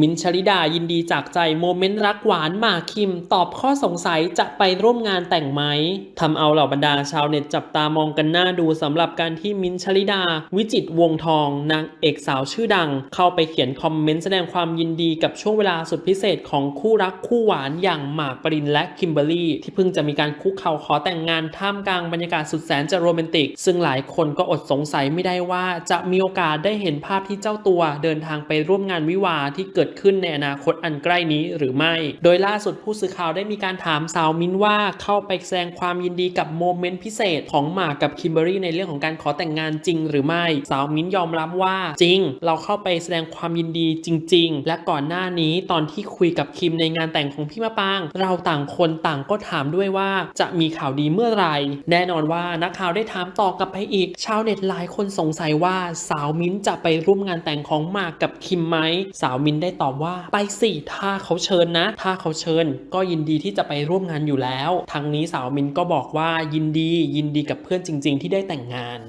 มินชลิดายินดีจากใจโมเมนต์รักหวานหมากคิม ตอบข้อสงสัยจะไปร่วมงานแต่งไหมทำเอาเหล่าบรรดาชาวเน็ตจับตามองกันหน้าดูสำหรับการที่มินชลิดา วิจิตวงทอง นางเอกสาวชื่อดัง เข้าไปเขียนคอมเมนต์แสดงความยินดีกับช่วงเวลาสุดพิเศษของคู่รักคู่หวานอย่างหมากปรินและคิมเบอรี่ ที่เพิ่งจะมีการคุกเข่าขอแต่งงานท่ามกลางบรรยากาศสุดแสนจะโรแมนติก ซึ่งหลายคนก็อดสงสัยไม่ได้ว่า จะมีโอกาสได้เห็นภาพที่เจ้าตัว เดินทางไปร่วมงานวิวาที่เกิดดขึ้นในอนาคตอันใกล้นี้หรือไม่ โดยล่าสุดผู้สื่อข่าวได้มีการถามสาวมิ้นว่าเข้าไปแสดงความยินดีกับโมเมนต์พิเศษของหมากกับคิมเบอรรี่ในเรื่องของการขอแต่งงานจริงหรือไม่ สาวมิ้นยอมรับว่าจริง เราเข้าไปแสดงความยินดีจริง ๆ และก่อนหน้านี้ตอนที่คุยกับคิมในงานแต่งของพี่มะปาง เราต่างคนต่างก็ถามด้วยว่าจะมีข่าวดีเมื่อไหร่แน่นอนว่านักข่าวได้ถามต่อกลับไปอีก ชาวเน็ตหลายคนสงสัยว่าสาวมิ้นจะไปร่วมงานแต่งของหมากกับคิมไหมสาวมิ้นได้ตอบว่าไปสิถ้าเขาเชิญนะ ถ้าเขาเชิญ ก็ยินดีที่จะไปร่วมงานอยู่แล้ว ทางนี้สาวมินก็บอกว่ายินดียินดีกับเพื่อนจริง ๆ ที่ได้แต่งงาน